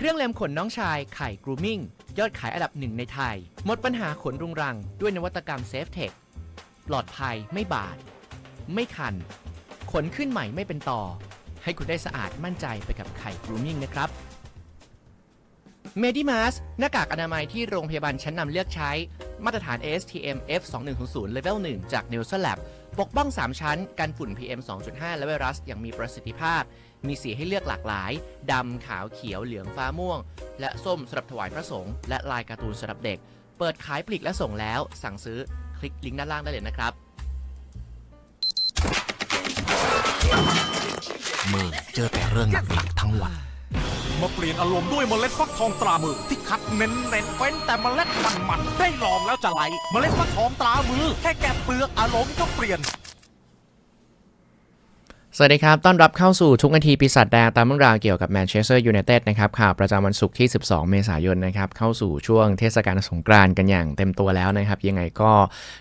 เครื่องเล็มขนน้องชายไข่กรูมิ่งยอดขายอันดับหนึ่งในไทย หมดปัญหาขนรุงรัง ด้วยนวัตกรรมเซฟเทคปลอดภัยไม่บาด ไม่คัน ขนขึ้นใหม่ไม่เป็นต่อ ให้คุณได้สะอาดมั่นใจไปกับไข่กรูมิ่งนะครับเมดิมาสหน้ากากอนามัยที่โรงพยาบาลชั้นนำเลือกใช้ มาตรฐาน ASTM F2100 Level 1 จาก n e l s o Lab ปกป้อง 3 ชั้น กันฝุ่น PM 2.5 และไวรัสอย่างมีประสิทธิภาพ มีสีให้เลือกหลากหลาย ดำ ขาวเขียวเหลืองฟ้าม่วง และส้มสำหรับถวายพระสงฆ์และลายการ์ตูนสำหรับเด็ก เปิดขายปลีกและส่งแล้ว สั่งซื้อคลิกลิงก์ด้านล่างได้เลยนะครับมือเจอแต่เรื่องหนักๆทั้งวัน มาเปลี่ยนอารมณ์ด้วยเมล็ดฟักทองตรามือที่คัดเน้นเน้นๆเฟ้นแต่เมล็ดมันมันๆได้ลองแล้วจะไหล เมล็ดฟักทองตรามือ แค่แกะเปลือกอารมณ์ก็เปลี่ยน สวัสดีครับ ต้อนรับเข้าสู่ทุกนาทีปีศาจแดงตามเรื่องราวเกี่ยวกับแมนเชสเตอร์ยูไนเต็ดนะครับข่าวประจำวันศุกร์ที่ 12 เมษายนนะครับ เข้าสู่ช่วงเทศกาลสงกรานต์กันอย่างเต็มตัวแล้วนะครับ ยังไงก็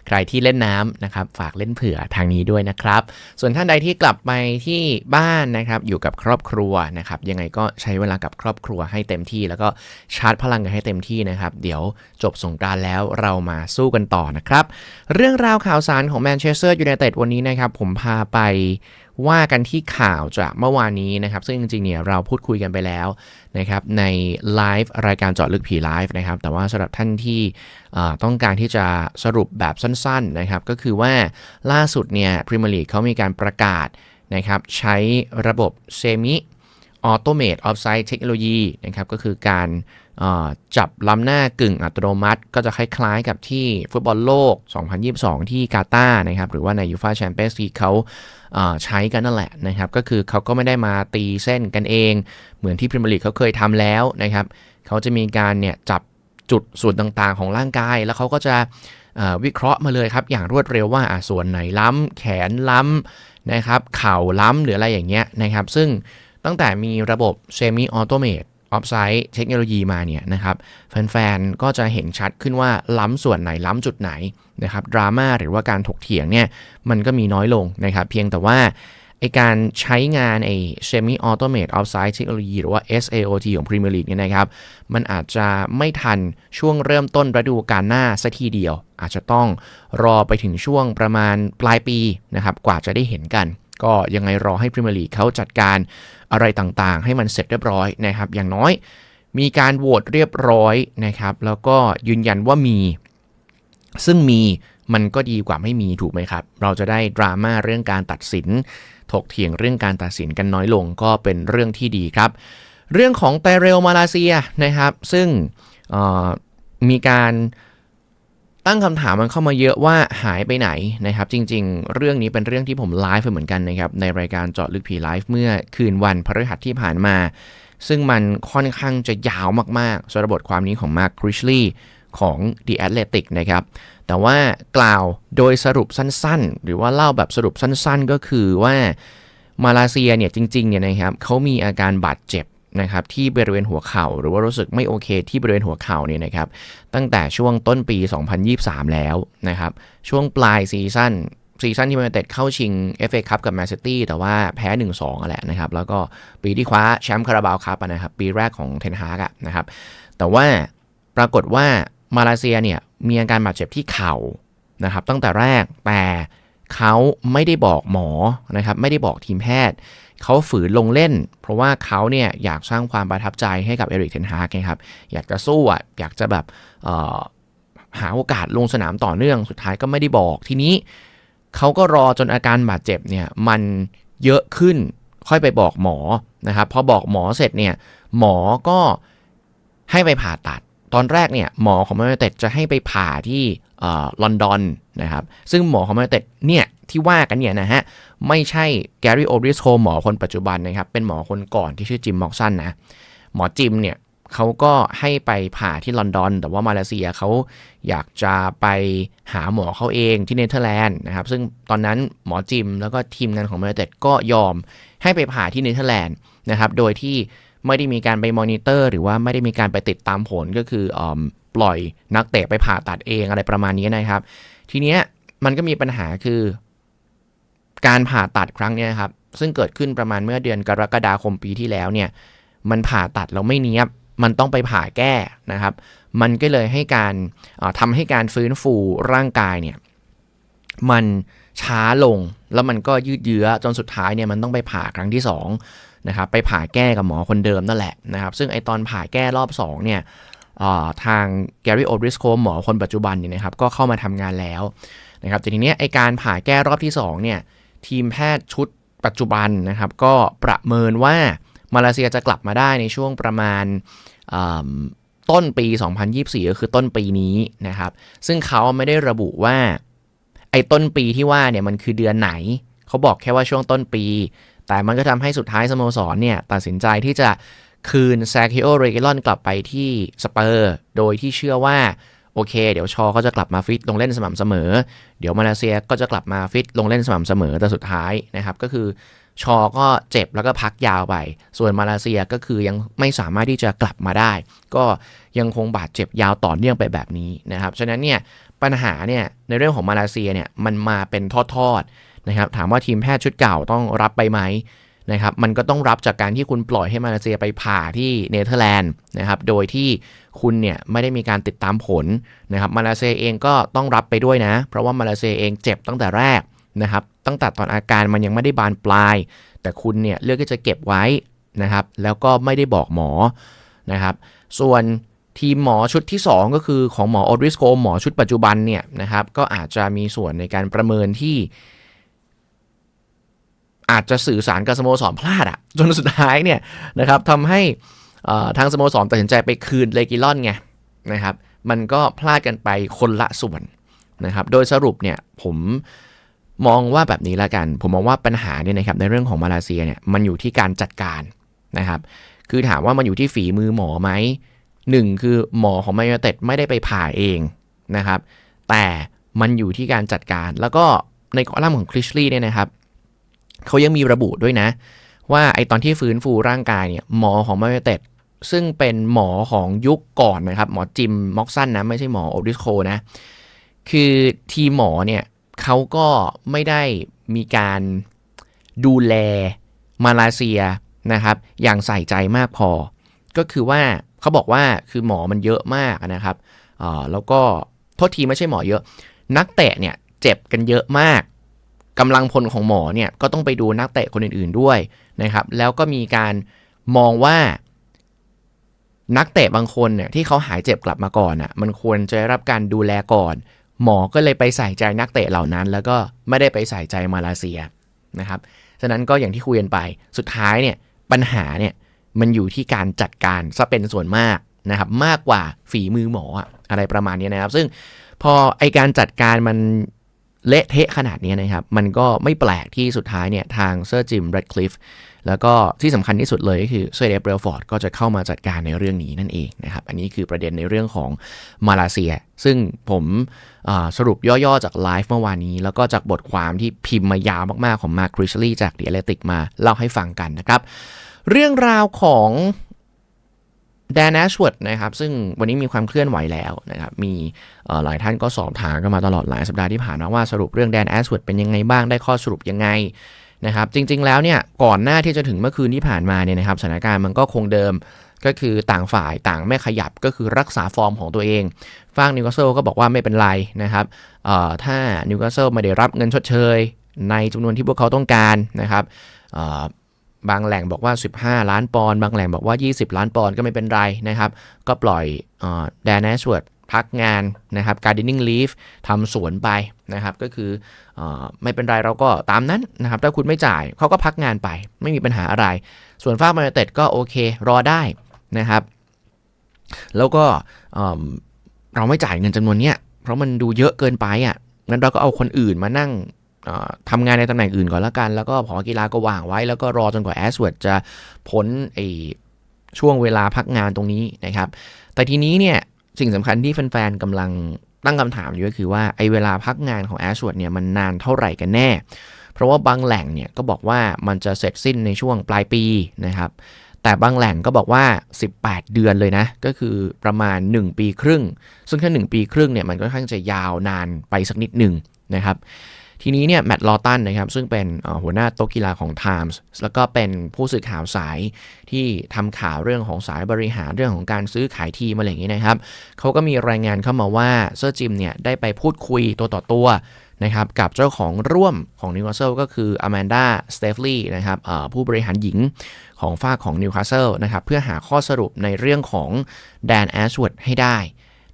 ใครที่เล่นน้ำนะครับ ฝากเล่นเผื่อทางนี้ด้วยนะครับ ส่วนท่านใดที่กลับไปที่บ้านนะครับ อยู่กับครอบครัวนะครับ ยังไงก็ใช้เวลากับครอบครัวให้เต็มที่ แล้วก็ชาร์จพลังกันให้เต็มที่นะครับ เดี๋ยวจบสงกรานต์แล้วเรามาสู้กันต่อนะครับ เรื่องราวข่าวสารของแมนเชสเตอร์ยูไนเต็ดวันนี้นะครับ ผมพาไป ว่ากันที่ข่าวจากเมื่อวานนี้นะครับ ซึ่งจริงๆเนี่ยเราพูดคุยกันไปแล้วนะครับในไลฟ์รายการเจาะลึกผีไลฟ์นะครับ แต่ว่าสำหรับท่านที่ต้องการที่จะสรุปแบบสั้นๆนะครับ ก็คือว่าล่าสุดเนี่ยพรีเมียร์ลีกเขามีการประกาศนะครับใช้ระบบเซมิ ออโตเมตออฟไซด์เทคโนโลยีนะครับ ก็คือการจับล้ำหน้ากึ่งอัตโนมัติ ก็จะคล้ายๆกับที่ฟุตบอลโลก 2022 ที่กาตาร์นะครับ หรือว่าในยูฟาแชมเปี้ยนส์ลีกเขาใช้กันนั่นแหละนะครับ ก็คือเขาก็ไม่ได้มาตีเส้นกันเอง เหมือนที่พรีเมียร์ลีกเขาเคยทำแล้วนะครับ เขาจะมีการเนี่ยจับจุดส่วนต่างๆ ของร่างกาย แล้วเขาก็จะวิเคราะห์มาเลยครับ อย่างรวดเร็วว่าส่วนไหนล้ำแขนล้ำนะครับเข่าล้ำหรืออะไรอย่างเงี้ยนะครับ ซึ่ง ตั้งแต่มีระบบเซมิออโตเมตออฟไซด์เทคโนโลยีมาเนี่ยนะครับแฟนๆ ก็จะเห็นชัดขึ้นว่าล้ำส่วนไหนล้ำจุดไหนนะครับดราม่าหรือว่าการถกเถียงเนี่ยมันก็มีน้อยลงนะครับ เพียงแต่ว่าไอการใช้งานไอ semi automate outside technology หรือว่า SAOT ของ Premier League เนี่ยนะครับ มันอาจจะไม่ทันช่วงเริ่มต้นฤดูกาลหน้าสัทีเดียว อาจจะต้องรอไปถึงช่วงประมาณปลายปีนะครับกว่าจะได้เห็นกัน ก็ยังไงรอให้ Premier League เขาจัดการอะไรต่างๆ ให้มันเสร็จเรียบร้อยนะครับ อย่างน้อยมีการโหวตเรียบร้อยนะครับ แล้วก็ยืนยันว่ามี ซึ่งมีมันก็ดีกว่าไม่มีถูกไหมครับ เราจะได้ดราม่าเรื่องการตัดสิน ถกเถียงเรื่องการตัดสินกันน้อยลงก็เป็นเรื่องที่ดีครับ เรื่องของไตเรลมาเลเซียนะครับ ซึ่งมีการ ตั้งคำถามมันเข้ามาเยอะว่าหายไปไหนนะครับจริง ๆ เรื่องนี้เป็นเรื่องที่ผมไลฟ์ไปเหมือนกันนะครับในรายการเจาะลึกผีไลฟ์เมื่อคืนวันพฤหัสที่ผ่านมา ซึ่งมันค่อนข้างจะยาวมากๆสำหรับบทความนี้ของมาร์คคริชลีย์ของ The Athletic นะครับ แต่ว่ากล่าวโดยสรุปสั้นๆ หรือว่าเล่าแบบสรุปสั้นๆ ก็คือว่ามาเลเซียเนี่ยจริงๆเนี่ยนะครับเขามีอาการบาดเจ็บ นะครับที่บริเวณหัวเข่า หรือว่ารู้สึกไม่โอเคที่บริเวณหัวเข่าเนี่ยนะครับตั้งแต่ช่วงต้นปี 2023 แล้วนะครับช่วงปลายซีซั่นซีซั่นที่แมนเต็ดเข้าชิง FA คัพกับแมนซิตี้แต่ว่าแพ้ 1-2อะแหละนะครับ แล้วก็ปีที่คว้าแชมป์คาราบาวคัพนะครับ ปีแรกของเทนฮากนะครับ แต่ว่าปรากฏว่ามาเลเซียเนี่ยมีอาการบาดเจ็บที่เข่านะครับ ตั้งแต่แรกแต่ เขาไม่ได้บอกหมอนะครับไม่ได้บอกทีมแพทย์ เขาฝืนลงเล่น เพราะว่าเขาเนี่ยอยากสร้างความประทับใจให้กับเอริกเทนฮากไงครับอยากจะสู้อะอยากจะแบบหาโอกาสลงสนามต่อเนื่องสุดท้ายก็ไม่ได้บอกทีนี้เขาก็รอจนอาการบาดเจ็บเนี่ยมันเยอะขึ้นค่อยไปบอกหมอนะครับพอบอกหมอเสร็จเนี่ยหมอก็ให้ไปผ่าตัด ตอนแรกเนี่ยหมอของแมนยูเต็ดจะให้ไปผ่าที่ลอนดอนนะครับ ซึ่งหมอของแมนยูเต็ดเนี่ยที่ว่ากันเนี่ยนะฮะ ไม่ใช่แกรี่โอริสโคหมอคนปัจจุบันนะครับ เป็นหมอคนก่อนที่ชื่อจิมม็อกสันนะ หมอจิมเนี่ยเขาก็ให้ไปผ่าที่ลอนดอน แต่ว่ามาเลเซียเขาอยากจะไปหาหมอเขาเองที่เนเธอร์แลนด์นะครับ ซึ่งตอนนั้นหมอจิมแล้วก็ทีมงานของแมนยูเต็ดก็ยอมให้ไปผ่าที่เนเธอร์แลนด์นะครับ โดยที่ ไม่ได้มีการไปมอนิเตอร์ หรือว่าไม่ได้มีการไปติดตามผลก็คืออปล่อยนักเตะไปผ่าตัดเองอะไรประมาณนี้นะครับ ทีเนี้ยมันก็มีปัญหาคือ การผ่าตัดครั้งเนี้ยครับ ซึ่งเกิดขึ้นประมาณเมื่อเดือนกรกฎาคมปีที่แล้วเนี่ย มันผ่าตัดแล้วไม่เนียบมันต้องไปผ่าแก้นะครับ มันก็เลยให้การเอ่อทำให้การฟื้นฟูร่างกายเนี่ย มันช้าลงแล้วมันก็ยืดเยื้อจนสุดท้ายเนี่ยมันต้องไปผ่าครั้งที่สอง นะครับไปผ่าแก้กับหมอคนเดิมนั่นแหละนะครับซึ่งไอตอนผ่าแก้รอบสองเนี่ยทางแกรี่โอดริสโคหมอคนปัจจุบันเนี่ยนะครับก็เข้ามาทำงานแล้วนะครับแต่ทีเนี้ยไอการผ่าแก้รอบที่สองเนี่ยทีมแพทย์ชุดปัจจุบันนะครับก็ประเมินว่ามาเลเซียจะกลับมาได้ในช่วงประมาณต้นปี 2024 ก็คือต้นปีนี้นะครับ ซึ่งเขาไม่ได้ระบุว่า ไอ้ต้นปีที่ว่าเนี่ยมันคือเดือนไหน เขาบอกแค่ว่าช่วงต้นปี แต่มันก็ทำให้สุดท้ายสโมสรเนี่ยตัดสินใจที่จะคืนแซคิโอเรเกลอนกลับไปที่สเปอร์ โดยที่เชื่อว่า โอเค เดี๋ยวชอเขาจะกลับมาฟิตลงเล่นสม่ำเสมอ เดี๋ยวมาเลเซียก็จะกลับมาฟิตลงเล่นสม่ำเสมอแต่สุดท้ายนะครับ ก็คือชอก็เจ็บแล้วก็พักยาวไป ส่วนมาเลเซียก็คือยังไม่สามารถที่จะกลับมาได้ ก็ยังคงบาดเจ็บยาวต่อเนื่องไปแบบนี้นะครับ ฉะนั้นเนี่ยปัญหาเนี่ยในเรื่องของมาเลเซียเนี่ยมันมาเป็นทอดๆ นะครับถามว่าทีมแพทย์ชุดเก่าต้องรับไปไหมนะครับมันก็ต้องรับจากการที่คุณปล่อยให้มาเลเซียไปผ่าที่เนเธอร์แลนด์นะครับโดยที่คุณเนี่ยไม่ได้มีการติดตามผลนะครับมาเลเซียเองก็ต้องรับไปด้วยนะ เพราะว่ามาเลเซียเองเจ็บตั้งแต่แรกนะครับตั้งแต่ตอนอาการมันยังไม่ได้บานปลาย แต่คุณเนี่ยเลือกที่จะเก็บไว้นะครับแล้วก็ไม่ได้บอกหมอนะครับส่วนทีมหมอชุดที่ 2 ก็คือของหมอออดริสโคหมอชุดปัจจุบันเนี่ยนะครับก็อาจจะมีส่วนในการประเมินที่ อาจจะสื่อสารกับสโมสรพลาดอะจนสุดท้ายเนี่ยนะครับทำให้ทางสโมสรตัดสินใจไปคืนเลกิลอนไงนะครับ มันก็พลาดกันไปคนละส่วนนะครับ โดยสรุปเนี่ยผมมองว่าแบบนี้ละกัน ผมมองว่าปัญหาเนี่ยนะครับในเรื่องของมาเลเซียเนี่ยมันอยู่ที่การจัดการนะครับ คือถามว่ามันอยู่ที่ฝีมือหมอไหมหนึ่งคือหมอของมนยูไนเต็ดไม่ได้ไปผ่าเองนะครับ แต่มันอยู่ที่การจัดการ แล้วก็ในคอลัมน์ของคริชลีย์เนี่ยนะครับ เขายังมีระบุด้วยนะ ว่าไอตอนที่ฟื้นฟูร่างกายเนี่ยหมอของมนยูไนเต็ดซึ่งเป็นหมอของยุคก่อนนะครับ หมอจิมม็อกสันนะ ไม่ใช่หมอโอดิสโคนะ คือทีหมอเนี่ยเขาก็ไม่ได้มีการดูแลมาเลเซียนะครับ อย่างใส่ใจมากพอ ก็คือว่าเขาบอกว่าคือหมอมันเยอะมากนะครับอ่าแล้วก็โทษทีไม่ใช่หมอเยอะ นักเตะเนี่ยเจ็บกันเยอะมาก กำลังพลของหมอเนี่ยก็ต้องไปดูนักเตะคนอื่นๆด้วยนะครับ แล้วก็มีการมองว่านักเตะบางคนเนี่ยที่เขาหายเจ็บกลับมาก่อนอะมันควรจะได้รับการดูแลก่อน หมอก็เลยไปใส่ใจนักเตะเหล่านั้น แล้วก็ไม่ได้ไปใส่ใจมาเลเซียนะครับฉะนั้นก็อย่างที่คุยกันไปสุดท้ายเนี่ยปัญหาเนี่ยมันอยู่ที่การจัดการซะเป็นส่วนมากนะครับมากกว่าฝีมือหมออะอะไรประมาณนี้นะครับ ซึ่งพอไอการจัดการมัน เละเทะขนาดนี้นะครับ มันก็ไม่แปลกที่สุดท้ายเนี่ยทางเซอร์จิม r รดคลิฟแล้วก็ที่สำคัญที่สุดเลยก็คือเซเดเบลฟอร์ดก็จะเข้ามาจัดการในเรื่องนี้นั่นเองนะครับ อันนี้คือประเด็นในเรื่องของมาเลเซีย ซึ่งผมสรุปย่อๆจากไลฟ์เมื่อวานนี้ แล้วก็จากบทความที่พิมพ์มายาวมากๆของมาคริชลีจากเดียเลติกมาเล่าให้ฟังกันนะครับ เรื่องราวของ แดนแอชวดนะครับซึ่งวันนี้มีความเคลื่อนไหวแล้วนะครับมีหลายท่านก็สอบถามกันมาตลอดหลายสัปดาห์ที่ผ่านมาว่าสรุปเรื่องแดนแอชวดเป็นยังไงบ้างได้ข้อสรุปยังไงนะครับจริงๆแล้วเนี่ยก่อนหน้าที่จะถึงเมื่อคืนที่ผ่านมาเนี่ยนะครับสถานการณ์มันก็คงเดิมก็คือต่างฝ่ายต่างไม่ขยับก็คือรักษาฟอร์มของตัวเองฝั่งนิวคาสเซิลก็บอกว่าไม่เป็นไรนะครับถ้านิวคาสเซิลไม่ได้รับเงินชดเชย ในจำนวนที่พวกเขาต้องการนะครับ บางแหล่งบอกว่า 15 ล้านปอนด์บางแหล่งบอกว่า 20 ล้านปอนด์ก็ไม่เป็นไรนะครับ ก็ปล่อยแดนแอชวดพักงานนะครับ gardening leave ทำสวนไปนะครับ ก็คืออไม่เป็นไรเราก็ตามนั้นนะครับ ถ้าคุณไม่จ่ายเขาก็พักงานไป ไม่มีปัญหาอะไร ส่วนฝ้ามาเต็ดก็โอเค รอได้นะครับ แล้วก็เราไม่จ่ายเงินจำนวนเนี้ยเพราะมันดูเยอะเกินไปอะงั้นเราก็เอาคนอื่นมานั่ง ทำงานในตำแหน่งอื่นก่อนแล้วกัน แล้วก็ผอกีฬาก็วางไว้ แล้วก็รอจนกว่าแอสเวิร์ดจะพ้นไอช่วงเวลาพักงานตรงนี้นะครับ แต่ทีนี้เนี่ยสิ่งสำคัญที่แฟนๆกำลังตั้งคำถามอยู่ก็คือว่าไอเวลาพักงานของแอสเวิร์ดเนี่ยมันนานเท่าไหร่กันแน่ เพราะว่าบางแหล่งเนี่ยก็บอกว่ามันจะเสร็จสิ้นในช่วงปลายปีนะครับ แต่บางแหล่งก็บอกว่า 18 เดือนเลยนะ ก็คือประมาณ 1 ปีครึ่ง ซึ่งถ้า1ปีครึ่งเนี่ยมันก็ค่อนข้างจะยาวนานไปสักนิดหนึ่งนะครับ ทีนี้เนี่ยแมตต์ลอตันนะครับซึ่งเป็นหัวหน้าโต๊ะกีฬาของ Times แล้วก็เป็นผู้สื่อข่าวสายที่ทำข่าวเรื่องของสายบริหารเรื่องของการซื้อขายทีมอะไรอย่างนี้นะครับเขาก็มีรายงานเข้ามาว่าเซอร์จิมเนี่ยได้ไปพูดคุยตัวต่อตัวนะครับกับเจ้าของร่วมของนิวคาสเซิลก็คืออแมนดาสเตฟลีนะครับผู้บริหารหญิงของฝ้าของนิวคาสเซิลนะครับเพื่อหาข้อสรุปในเรื่องของแดนแอชว o ดให้ได้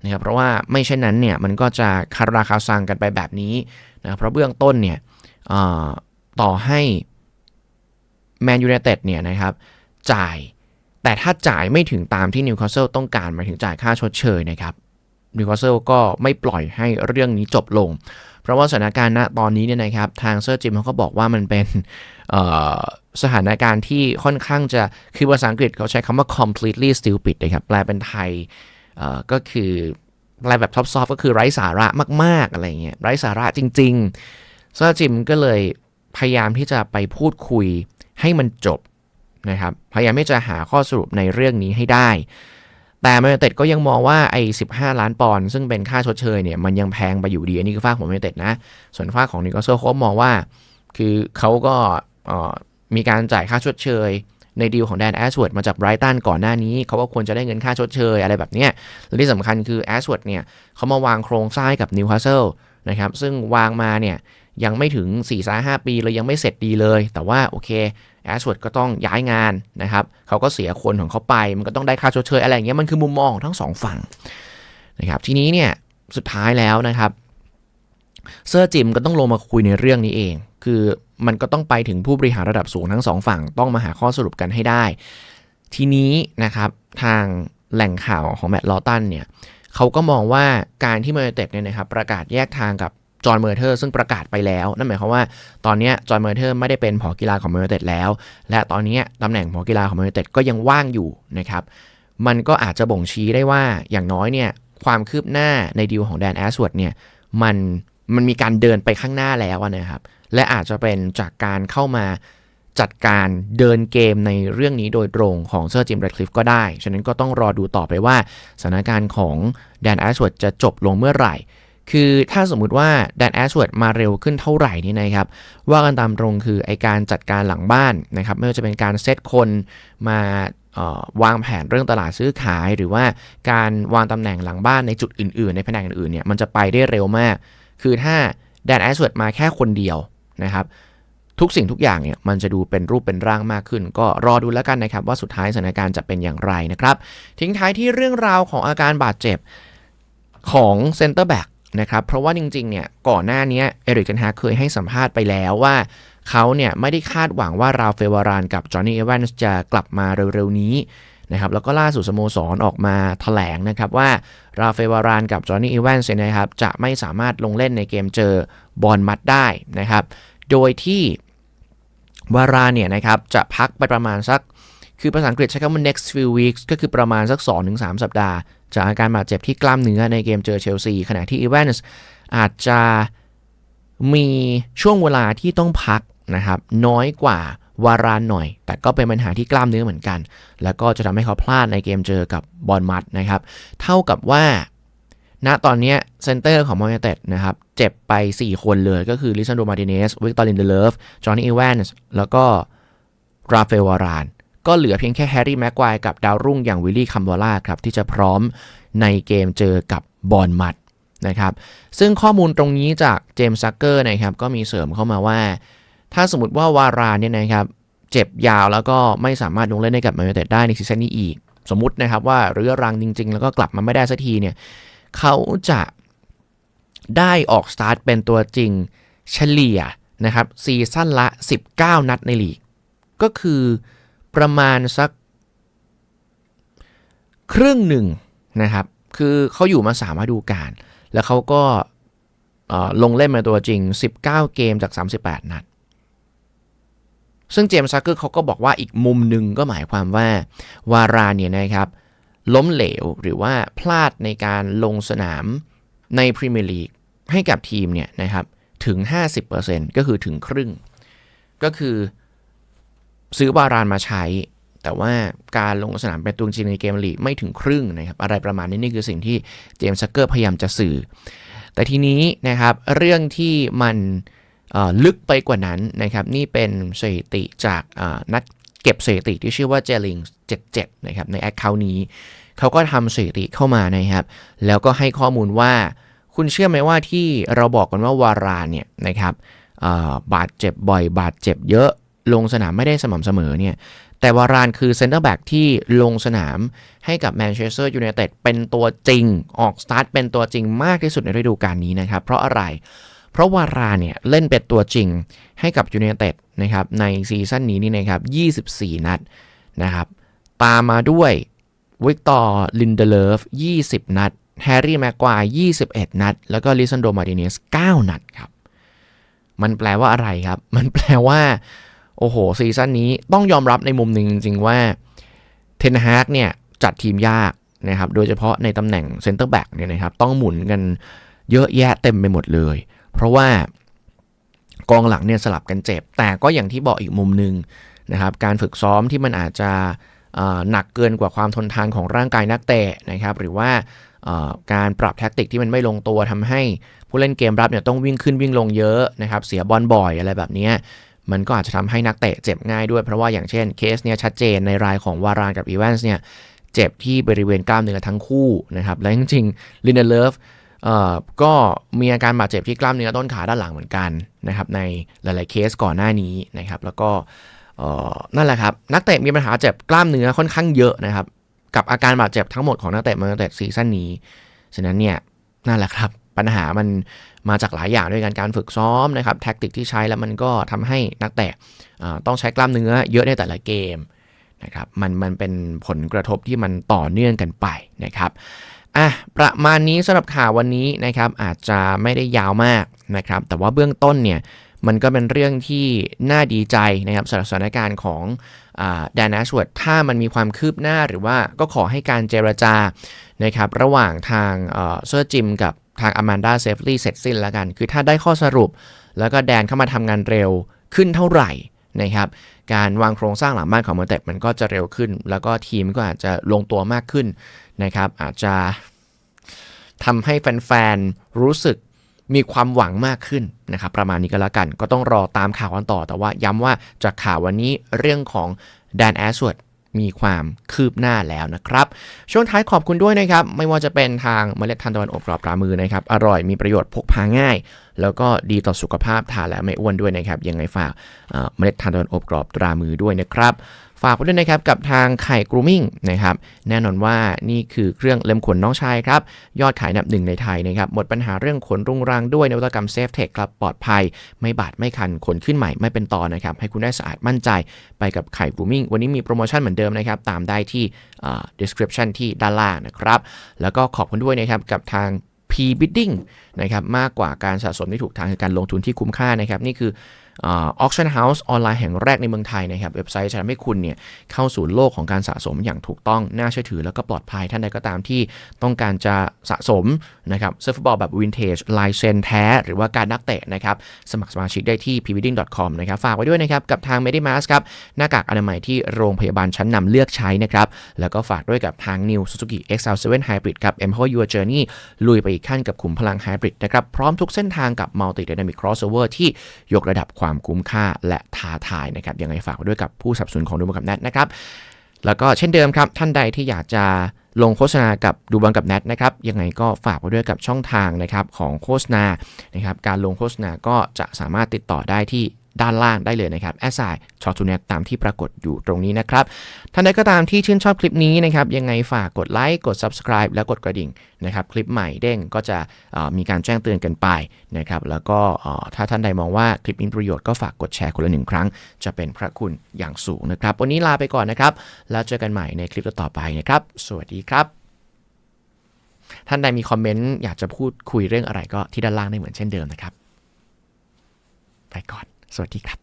นะครับเพราะว่าไม่เช่นนั้นเนี่ยมันก็จะคาราคาซังกันไปแบบนี้นะเพราะเบื้องต้นเนี่ยต่อให้แมนยู i นเต็ดเนี่ยนะครับจ่ายแต่ถ้าจ่ายไม่ถึงตามที่นิวคาสเซิลต้องการหมายถึงจ่ายค่าชดเชยนะครับนิวคาสเซิลก็ไม่ปล่อยให้เรื่องนี้จบลง เพราะว่าสถานการณ์ณตอนนี้เนี่ยนะครับทางเซอร์จิมเขาก็บอกว่ามันเป็นสถานการณ์ที่ค่อนข้างจะคือภาษาอังกฤษเขาใช้คำว่า completely stupid นะครับแปลเป็นไทย ก็คือแปลแบบซอฟๆก็คือไร้สาระมาก ๆ อะไรเงี้ยไร้สาระจริงๆซอร์จิมก็เลยพยายามที่จะไปพูดคุยให้มันจบนะครับพยายามที่จะหาข้อสรุปในเรื่องนี้ให้ได้ แต่แมนยูเต็ดก็ยังมองว่าไอ้15 ล้านปอนด์ซึ่งเป็นค่าชดเชยเนี่ยมันยังแพงไปอยู่ดี อันนี้คือฝ้ากของแมนยูเต็ดนะ ส่วนฝ้ากของนิโคลเซลเขาก็มองว่า คือเขาก็มีการจ่ายค่าชดเชย ในดีลของแดนแอสเวิร์ดมาจากไบรตันก่อนหน้านี้ เขาก็ควรจะได้เงินค่าชดเชยอะไรแบบเนี้ยและที่สำคัญคือแอสเวิร์ดเนี่ยเขามาวางโครงสร้างกับนิวคาสเซิลนะครับซึ่งวางมาเนี่ยยังไม่ถึง4-5ปีเลยยังไม่เสร็จดีเลย แต่ว่าโอเคแอสเวิร์ดก็ต้องย้ายงานนะครับเขาก็เสียคนของเขาไป มันก็ต้องได้ค่าชดเชยอะไรอย่างเงี้ยมันคือมุมมองของทั้งสองฝั่งนะครับทีนี้เนี่ยสุดท้ายแล้วนะครับ เซอร์จิมก็ต้องลงมาคุยในเรื่องนี้เอง คือมันก็ต้องไปถึงผู้บริหารระดับสูงทั้งสองฝั่งต้องมาหาข้อสรุปกันให้ได้ ทีนี้นะครับทางแหล่งข่าวของแมตต์ลอตันเนี่ยเขาก็มองว่าการที่มายูไนเต็ดเนี่ยนะครับประกาศแยกทางกับจอห์นเมอร์เทอร์ซึ่งประกาศไปแล้ว นั่นหมายความว่าตอนนี้จอห์นเมอร์เทอร์ไม่ได้เป็นผอกีฬาของแมนยูไนเต็ดแล้ว และตอนนี้ตำแหน่งผอกีฬาของแมนยูไนเต็ดก็ยังว่างอยู่นะครับมันก็อาจจะบ่งชี้ได้ว่าอย่างน้อยเนี่ยความคืบหน้าในดีลของแดนแอสวดเนี่ยมันมันมีการเดินไปข้างหน้าแล้วนะครับ และอาจจะเป็นจากการเข้ามาจัดการเดินเกมในเรื่องนี้โดยตรงของเซอร์จิมแรดคลิฟก็ได้ ฉะนั้นก็ต้องรอดูต่อไปว่าสถานการณ์ของแดนแอสเวิร์ดจะจบลงเมื่อไหร่ คือถ้าสมมุติว่าแดนแอสเวิร์ดมาเร็วขึ้นเท่าไหร่นี่นะครับ ว่ากันตามตรงคือไอการจัดการหลังบ้านนะครับ ไม่ว่าจะเป็นการเซตคนมาออวางแผนเรื่องตลาดซื้อขาย หรือว่าการวางตำแหน่งหลังบ้านในจุดอื่น ๆ ในแผนกอื่นๆเนี่ยมันจะไปได้เร็วมาก คือถ้าแดนแอสเวิร์ดมาแค่คนเดียว นะครับทุกสิ่งทุกอย่างเนี่ยมันจะดูเป็นรูปเป็นร่างมากขึ้น ก็รอดูแล้วกันนะครับ ว่าสุดท้ายสถานการณ์จะเป็นอย่างไรนะครับ ทิ้งท้ายที่เรื่องราวของอาการบาดเจ็บของเซนเตอร์แบ็กนะครับเพราะว่าจริงๆเนี่ยก่อนหน้านี้เอริกเทนฮาเคยให้สัมภาษณ์ไปแล้วว่าเขาเนี่ยไม่ได้คาดหวังว่าราฟเฟลวารานกับจอห์นนี่เอวันส์จะกลับมาเร็วๆนี้ นะครับแล้วก็ล่าสุดสโมสรออกมาแถลงนะครับว่าราเฟลวารานกับจอห์นนี่เอวันส์เนี่ยนะครับจะไม่สามารถลงเล่นในเกมเจอบอลมัดได้นะครับโดยที่วารานเนี่ยนะครับจะพักไปประมาณสัก คือภาษาอังกฤษใช้คำว่า next few weeks ก็คือประมาณสัก 2-3 สัปดาห์ จากอาการบาดเจ็บที่กล้ามเนื้อในเกมเจอเชลซี ขณะที่อีแวนส์อาจจะมีช่วงเวลาที่ต้องพักนะครับน้อยกว่า วารานหน่อย แต่ก็เป็นปัญหาที่กล้ามเนื้อเหมือนกัน แล้วก็จะทำให้เขาพลาดในเกมเจอกับบอลมัดนะครับ เท่ากับว่า ณตอนนี้เซนเตอร์ของมอนเตดนะครับเจ็บไป 4 คนเลยก็คือลิซันโดมาร์ติเนสวิกตอรินเดเลฟจอห์นนี่อีแวนส์แล้วก็ราฟเฟลวารานก็เหลือเพียงแค่แฮร์รี่แม็กควายกับดาวรุ่งอย่างวิลลี่คัมบอล่าครับ ที่จะพร้อมในเกมเจอกับบอลมัดนะครับ ซึ่งข้อมูลตรงนี้จากเจมส์ซักเกอร์นะครับ ก็มีเสริมเข้ามาว่า ถ้าสมมติว่าวาราเนี่ยนะครับเจ็บยาวแล้วก็ไม่สามารถลงเล่นให้กับแมนยูไนเต็ดได้ในซีซั่นนี้อีก สมมตินะครับว่าเรื้อรังจริง ๆ แล้วก็กลับมาไม่ได้สักทีเนี่ยเขาจะได้ออกสตาร์ทเป็นตัวจริงเฉลี่ยนะครับซีซั่นละ 19 นัดในลีก ก็คือประมาณสักครึ่งหนึ่งนะครับคือเขาอยู่มาสามฤดูกาลแล้วเขาก็ลงเล่นมาตัวจริง 19 เกมจาก 38 นัด ซึ่งเจมส์ซักเกอร์เขาก็บอกว่าอีกมุมหนึ่งก็หมายความว่าวาราเนี่ยนะครับ ล้มเหลวหรือว่าพลาดในการลงสนามในพรีเมียร์ลีกให้กับทีมเนี่ยนะครับถึง 50%ก็คือถึงครึ่ง ก็คือซื้อวารานมาใช้ แต่ว่าการลงสนามเป็นตัวจริงในเกมลีกไม่ถึงครึ่งนะครับ อะไรประมาณนี้นี่คือสิ่งที่เจมส์ซักเกอร์พยายามจะสื่อ แต่ทีนี้นะครับเรื่องที่มัน ลึกไปกว่านั้นนะครับ นี่เป็นสถิติจากนักเก็บสถิติที่ชื่อว่าเจลิง77 นะครับ ในแอคเคาท์นี้ เขาก็ทำสถิติเข้ามานะครับ แล้วก็ให้ข้อมูลว่า คุณเชื่อไหมว่าที่เราบอกกันว่าวารานเนี่ยนะครับบาดเจ็บบ่อย บาดเจ็บเยอะ ลงสนามไม่ได้สม่ำเสมอเนี่ย แต่วารานคือเซนเตอร์แบ็กที่ลงสนามให้กับแมนเชสเตอร์ยูไนเต็ดเป็นตัวจริง ออกสตาร์ทเป็นตัวจริงมากที่สุดในฤดูกาลนี้นะครับ เพราะอะไรเพราะวาราเนี่ยเล่นเป็นตัวจริงให้กับยูไนเต็ดนะครับในซีซั่นนี้นี่นะครับ 24 นัดนะครับ ตามมาด้วยวิกตอร์ลินเดเลฟ 20 นัด แฮร์รี่แม็กควาย 21 นัด แล้วก็ลิซันโดมาร์ติเนส 9 นัดครับ มันแปลว่าอะไรครับ มันแปลว่า โอ้โห ซีซั่นนี้ต้องยอมรับในมุมหนึ่งจริง ๆ ว่าเทนฮากเนี่ย จัดทีมยากนะครับ โดยเฉพาะในตำแหน่งเซนเตอร์แบ็กเนี่ยนะครับ ต้องหมุนกันเยอะแยะเต็มไปหมดเลย เพราะว่ากองหลังเนี่ยสลับกันเจ็บ แต่ก็อย่างที่บอกอีกมุมหนึ่งนะครับการฝึกซ้อมที่มันอาจจะหนักเกินกว่าความทนทานของร่างกายนักเตะนะครับหรือว่าการปรับแท็กติกที่มันไม่ลงตัวทำให้ผู้เล่นเกมรับเนี่ยต้องวิ่งขึ้นวิ่งลงเยอะนะครับเสียบอลบ่อยอะไรแบบนี้มันก็อาจจะทำให้นักเตะเจ็บง่ายด้วยเพราะว่าอย่างเช่นเคสเนี่ยชัดเจนในรายของวารานกับอีแวนส์เนี่ยเจ็บที่บริเวณกล้ามเนื้อทั้งคู่นะครับและจริงๆลินเดเลฟ ก็มีอาการบาดเจ็บที่กล้ามเนื้อต้นขาด้านหลังเหมือนกันนะครับในหลาย ๆเคสก่อนหน้านี้นะครับแล้วก็นั่นแหละครับนักเตะมีปัญหาเจ็บกล้ามเนื้อค่อนข้างเยอะนะครับกับอาการบาดเจ็บทั้งหมดของนักเตะมาตั้งแต่ซีซั่นนี้ ฉะนั้นเนี่ยนั่นแหละครับปัญหามันมาจากหลายอย่างด้วยกันการฝึกซ้อมนะครับแท็กติกที่ใช้แล้วมันก็ทำให้นักเตะต้องใช้กล้ามเนื้อเยอะในแต่ละเกมนะครับมันมันเป็นผลกระทบที่มันต่อเนื่องกันไปนะครับ อะประมาณนี้สำหรับข่าววันนี้นะครับอาจจะไม่ได้ยาวมากนะครับ แต่ว่าเบื้องต้นเนี่ยมันก็เป็นเรื่องที่น่าดีใจนะครับสำหรับสถานการณ์ของแดนแอชวดถ้ามันมีความคืบหน้าหรือว่าก็ขอให้การเจรจานะครับระหว่างทางเซอร์จิมกับทางอ m มนดาเซฟลี่เสร็จสิ้นแล้วกัน คือถ้าได้ข้อสรุป แล้วก็แดนเข้ามาทำงานเร็วขึ้นเท่าไหร่ นะครับการวางโครงสร้างหลังบ้านของมันเต็มันก็จะเร็วขึ้น แล้วก็ทีมก็อาจจะลงตัวมากขึ้นนะครับอาจจะทำให้แฟนๆ รู้สึกมีความหวังมากขึ้นนะครับประมาณนี้ก็แล้วกัน ก็ต้องรอตามข่าวกันต่อ แต่ว่าย้ำว่าจากข่าววันนี้เรื่องของแดนแอสวดมีความคืบหน้าแล้วนะครับ ช่วงท้ายขอบคุณด้วยนะครับ ไม่ว่าจะเป็นทางเมล็ดทานตะวันอบกรอบปลามือนะครับ อร่อยมีประโยชน์พกพาง่าย แล้วก็ดีต่อสุขภาพทานแล้วไม่อ้วนด้วยนะครับ ยังไงฝากเมล็ดทานตะวันอบกรอบตรามือด้วยนะครับฝากไว้ด้วยนะครับกับทางไข่กรูมิ่งนะครับแน่นอนว่านี่คือเครื่องเล็มขนน้องชายครับ ยอดขายอันดับหนึ่งในไทยนะครับหมดปัญหาเรื่องขนรุงรังด้วยนวัตกรรมเซฟเทคครับปลอดภัย ไม่บาดไม่คันขนขึ้นใหม่ไม่เป็นตอนะครับ ให้คุณได้สะอาดมั่นใจไปกับไข่กรูมิ่งวันนี้มีโปรโมชั่นเหมือนเดิมนะครับ ตามได้ที่ description ที่ด้านล่างนะครับ แล้วก็ขอบคุณด้วยนะครับกับทาง P bidding นะครับมากกว่าการสะสมที่ถูกทางคือการลงทุนที่คุ้มค่านะครับนี่คือ ออ auction house ออนไลน์แห่งแรกในเมืองไทยนะครับ เว็บไซต์จะทำให้คุณเนี่ยเข้าสู่โลกของการสะสมอย่างถูกต้อง น่าเชื่อถือแล้วก็ปลอดภัยท่านใดก็ตามที่ต้องการจะสะสมนะครับเซิร์ฟบอลแบบวินเทจลายเซ็นแท้ หรือว่าการนักเตะนะครับ สมัครสมาชิกได้ที่ pbidding.com นะครับ ฝากไว้ด้วยนะครับ กับทาง Medimask ครับ หน้ากากอนามัยที่โรงพยาบาลชั้นนำเลือกใช้นะครับ แล้วก็ฝากด้วยกับทาง New Suzuki XL7 Hybrid ครับ Empower Your Journey ลุยไปอีกขั้นกับขุมพลัง Hybrid นะครับพร้อมทุกเส้นทางกับ Multi Dynamic Crossover ที่ยกระดับความคุ้มค่าและท้าทายนะครับยังไงฝากไว้ด้วยกับผู้สับสนุนของดูบอลกับแนทนะครับแล้วก็เช่นเดิมครับ ท่านใดที่อยากจะลงโฆษณากับดูบอลกับแนทนะครับยังไงก็ฝากไว้ด้วยกับช่องทางนะครับของโฆษณานะครับการลงโฆษณาก็จะสามารถติดต่อได้ที่ ด้านล่างได้เลยนะครับแอสไซช็อตทูเน็ตตามที่ปรากฏอยู่ตรงนี้นะครับท่านใดก็ตามที่ชื่นชอบคลิปนี้นะครับยังไงฝากกดไลค์กด Subscribe และกดกระดิ่งนะครับคลิปใหม่เด้งก็จะมีการแจ้งเตือนกันไปนะครับแล้วก็ถ้าท่านใดมองว่าคลิปนี้ประโยชน์ก็ฝากกดแชร์คนละหนึ่งครั้ง จะเป็นพระคุณอย่างสูงนะครับวันนี้ลาไปก่อนนะครับ แล้วเจอกันใหม่ในคลิปต่อไปนะครับ สวัสดีครับ ท่านใดมีคอมเมนต์อยากจะพูดคุยเรื่องอะไรก็ที่ด้านล่างได้เหมือนเช่นเดิมนะครับ ไปก่อน สวัสดีครับ